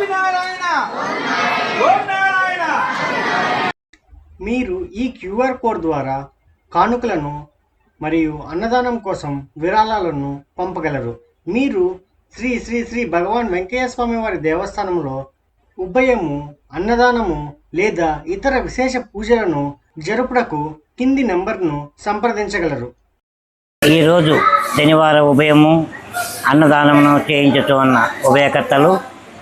ఆదినారాయణ నారాయణ మీరు ఈ QR code ద్వారా కానుకలను మరియు అన్నదానం కోసం విరాళాలను పంపగలరు. మీరు శ్రీ శ్రీ శ్రీ భగవాన్ వెంకయ్య స్వామి వారి దేవస్థానంలో ఉభయము అన్నదానము లేదా ఇతర విశేష పూజలను జరుపుటకు కింది నంబర్ను సంప్రదించగలరు. ఈరోజు శనివారం ఉభయము అన్నదానమును చేయించుతున్న ఉభయకర్తలు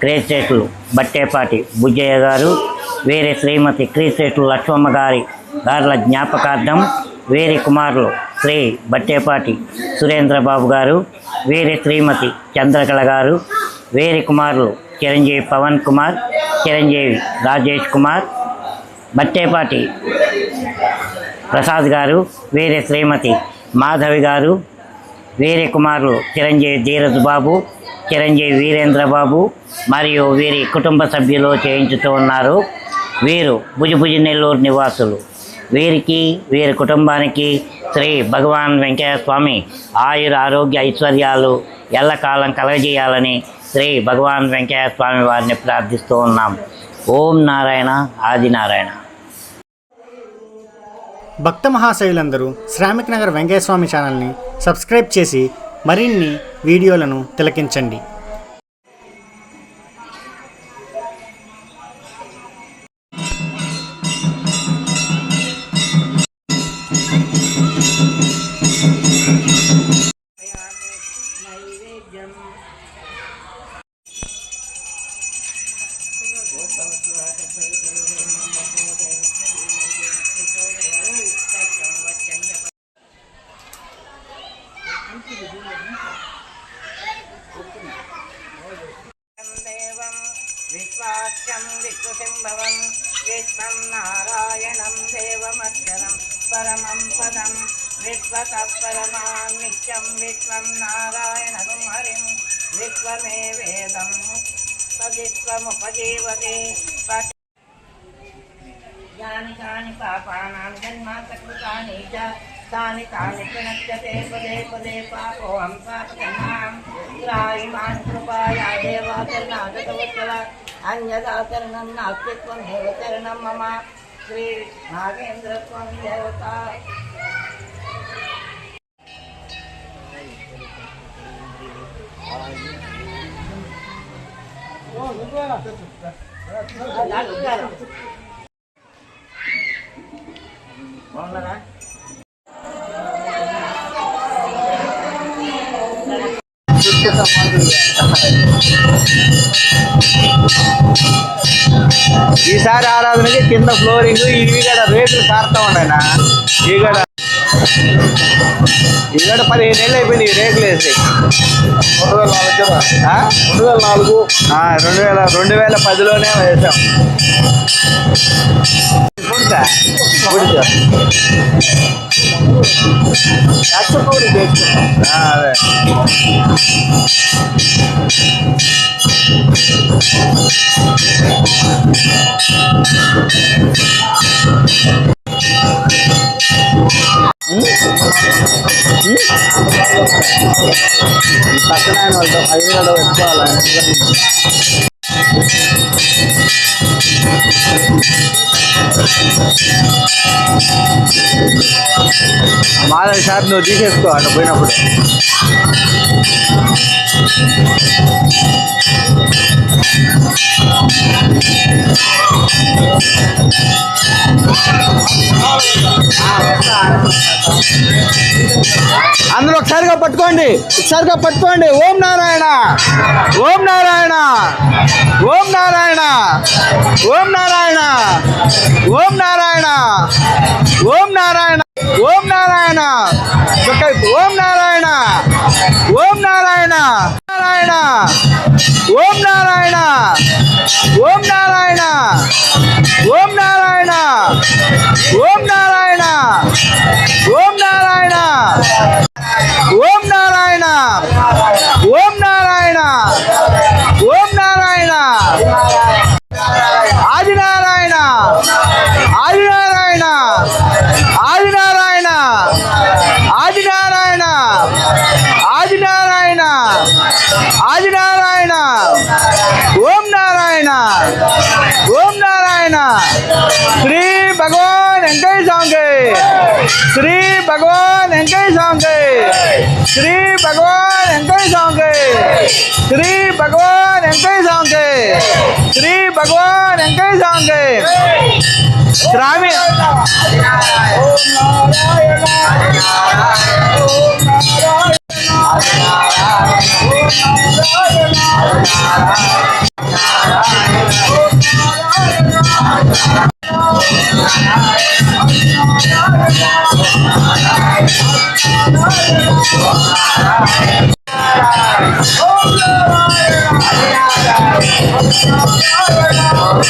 క్రేసేట్లు బట్టేపాటి బుజ్జయ్య గారు వీరి శ్రీమతి క్రీసేట్లు లక్ష్మమ్మ గారి గారుల జ్ఞాపకార్థం వీరి కుమారులు శ్రీ బట్టేపాటి సురేంద్రబాబు గారు వీరి శ్రీమతి చంద్రకళ గారు వీరి కుమారులు చిరంజీవి పవన్ కుమార్ చిరంజీవి రాజేష్ కుమార్ బట్టేపాటి ప్రసాద్ గారు వీరి శ్రీమతి మాధవి గారు వీరి కుమారులు చిరంజీవి ధీరజ్ బాబు చిరంజీవి వీరేంద్రబాబు మరియు వీరి కుటుంబ సభ్యులు చేయించుతూ ఉన్నారు. వీరు భుజభుజి నెల్లూరు నివాసులు. వీరికి వీరి కుటుంబానికి శ్రీ భగవాన్ వెంకయ్య స్వామి ఆయుర ఆరోగ్య ఐశ్వర్యాలు ఎల్లకాలం కలగజేయాలని శ్రీ భగవాన్ వెంకయ్య స్వామి వారిని ప్రార్థిస్తూ ఉన్నాం. ఓం నారాయణ ఆదినారాయణ భక్త మహాశైలందరూ శ్రామిక్ నగర్ వెంకయ్య స్వామి ఛానల్ని సబ్స్క్రైబ్ చేసి మరిన్ని వీడియోలను తిలకించండి. पदम विश्वतत्परमां नित्यं विश्वं नारायणं हरिं। विश्वमे वेदं तदित्वमुपजीवते यानि तानि पापानां जन्मान्तकृतानि च पदे कृपाया मम। देवता। బాగున్నారా ఈసారి ఆరాధనకి కింద ఫ్లోరింగ్ ఇవి కూడా రేట్లు సార్తా ఉన్నాయినా ఇవి కూడా ఇవి పదిహేను ఏళ్ళు అయిపోయింది రేకులు వేసి. రెండు వేల నాలుగు రెండు వేల రెండు వేల పదిలోనే వేసాం. అదే. పక్కన ఆయన వాళ్ళతో ఐదు కూడా పెట్టుకోవాలి మాధవ్ షాప్ నువ్వు తీసేసుకో అక్కడ పోయినప్పుడు. అందరూ ఒకసారిగా పట్టుకోండి ఒకసారిగా పట్టుకోండి ఓం నారాయణ ఓం నారాయణ ఓం నారాయణ ఓం నారాయణ ఓం నారాయణ ఓం నారాయణ ఓం నారాయణ ఓం నారాయణ ఓం నారాయణ నారాయణ ఓం నారాయణ ఓం నారాయణ! ఓం నారాయణ! శ్రీ భగవాన్ వెంకయ్య స్వామికి శ్రీ భగవాన్ వెంకయ్య స్వామికి శ్రీ భగవాన్ వెంకయ్య స్వామికి శ్రీ భగవాన్ వెంకయ్య స్వామికి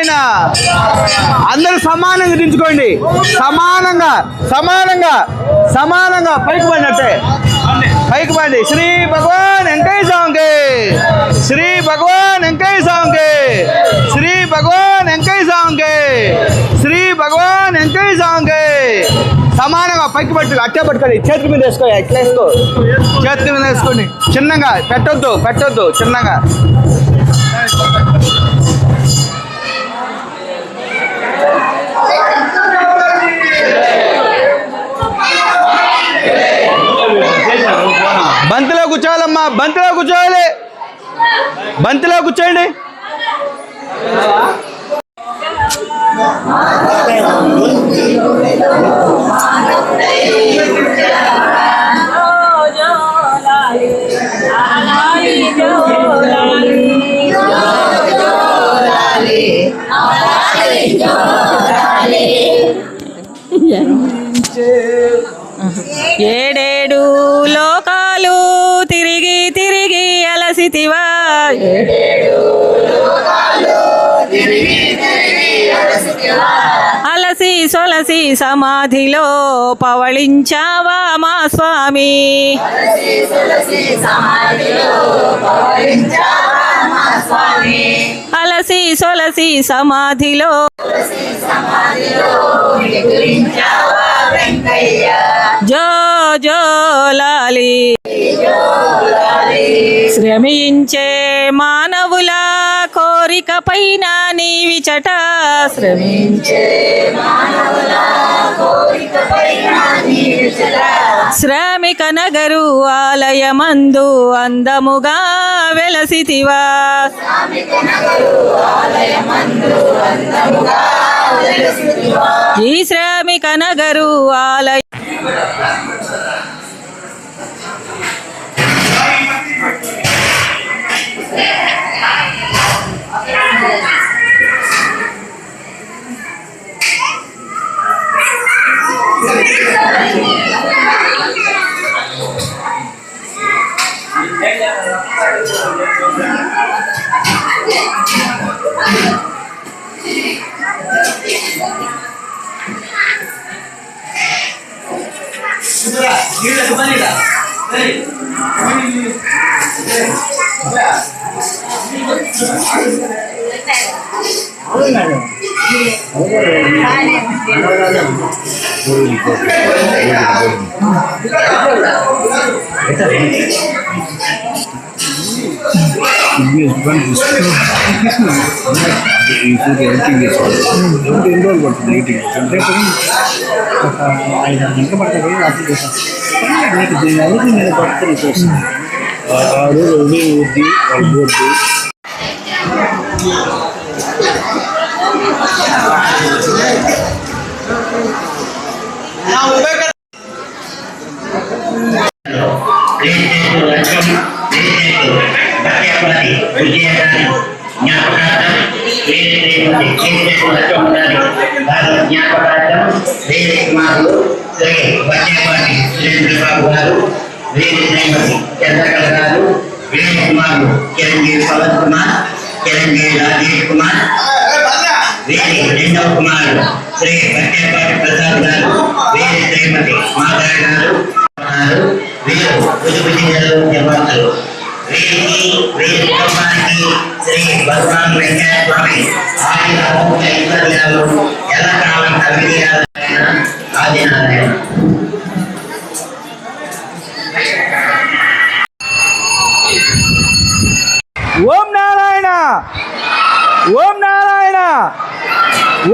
ఆయన అందరూ సమానంగా దించుకోండి సమానంగా సమానంగా సమానంగా పైకి పడినట్టే పైకి పడి. శ్రీ భగవాన్ వెంకయ్య స్వామికి. శ్రీ భగవాన్ వెంకయ్య స్వామికి. శ్రీ భగవాన్ వెంకయ్య స్వామికి. శ్రీ భగవాన్ వెంకయ్య స్వామికి. సమానంగా పైకి పట్టు అట్టే పట్టుకోండి. చేతి మీద వేసుకో ఎట్లా వేసుకో. చేతి మీద వేసుకోండి. చిన్నగా పెట్టొద్దు పెట్టొద్దు చిన్నగా. కూర్చోవాలమ్మా బంతిలో కూర్చోవాలి. బంతిలో కూర్చోండి. అలసి సొలసి సమాధిలో పవళించావా మా స్వామి. అలసి సొలసి సమాధిలో జో జో లాలి. శ్రమించే మానవుల కోరిక పైన నీవిచట శ్రమించే శ్రామిక నగరు ఆలయమందు అందముగా వెలసితివా. ఈ శ్రామిక నగరు ఆలయ Yeah. ఎడిటింగ్ చేసుకోవాలి ఎన్ని రోజులు పడుతుంది ఎడిటింగ్ అంటే ఒక ఐదు ఆరు గంటలు పడుతుంది చేస్తాను దీని ఆ రోజు ఉదయం ఊద్ది వాళ్ళ ఆశలు దక్కేపడాలి విజయాన్ని జ్ఞాపకార్థం ఉండాలి వారి జ్ఞాపకార్థం వేరే కుమారులు వచ్చేపాటి గారు వేరే శ్రీమతి చంద్రకళ గారు వేరే కుమారులు చిరంజీవి పవన్ కుమార్ చిరంజీవి రాజేష్ కుమార్ వేరే రెండవ కుమారుడు శ్రీ వచ్చేపాటి ప్రసాద్ గారు వేరే శ్రీమతి మాధవ గారు వీరు ఉదుపు జిల్లాలో శ్రీ భగవాన్ వెంకయ్య స్వామి ఆయన ఆరోగ్య ఐశ్వర్యాలు ఎల్లకాలం కలిగియాలైన ఆదినారాయణ ఓం నారాయణ ఓం నారాయణ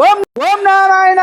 ఓం ఓం నారాయణ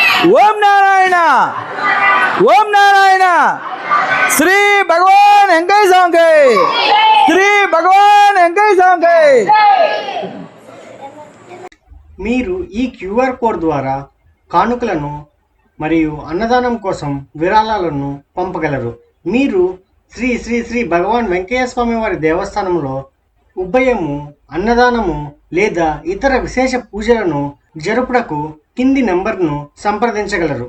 ఓం నారాయణ. ఓం నారాయణ. శ్రీ భగవాన్ వెంకయ్య స్వామికి. శ్రీ భగవాన్ వెంకయ్య స్వామికి. మీరు ఈ క్యూఆర్ కోడ్ ద్వారా కానుకలను మరియు అన్నదానం కోసం విరాళాలను పంపగలరు. మీరు శ్రీ శ్రీ శ్రీ భగవాన్ వెంకయ్య స్వామి వారి దేవస్థానంలో ఉభయము అన్నదానము లేదా ఇతర విశేష పూజలను జరుపుటకు కింది నెంబర్ను సంప్రదించగలరు.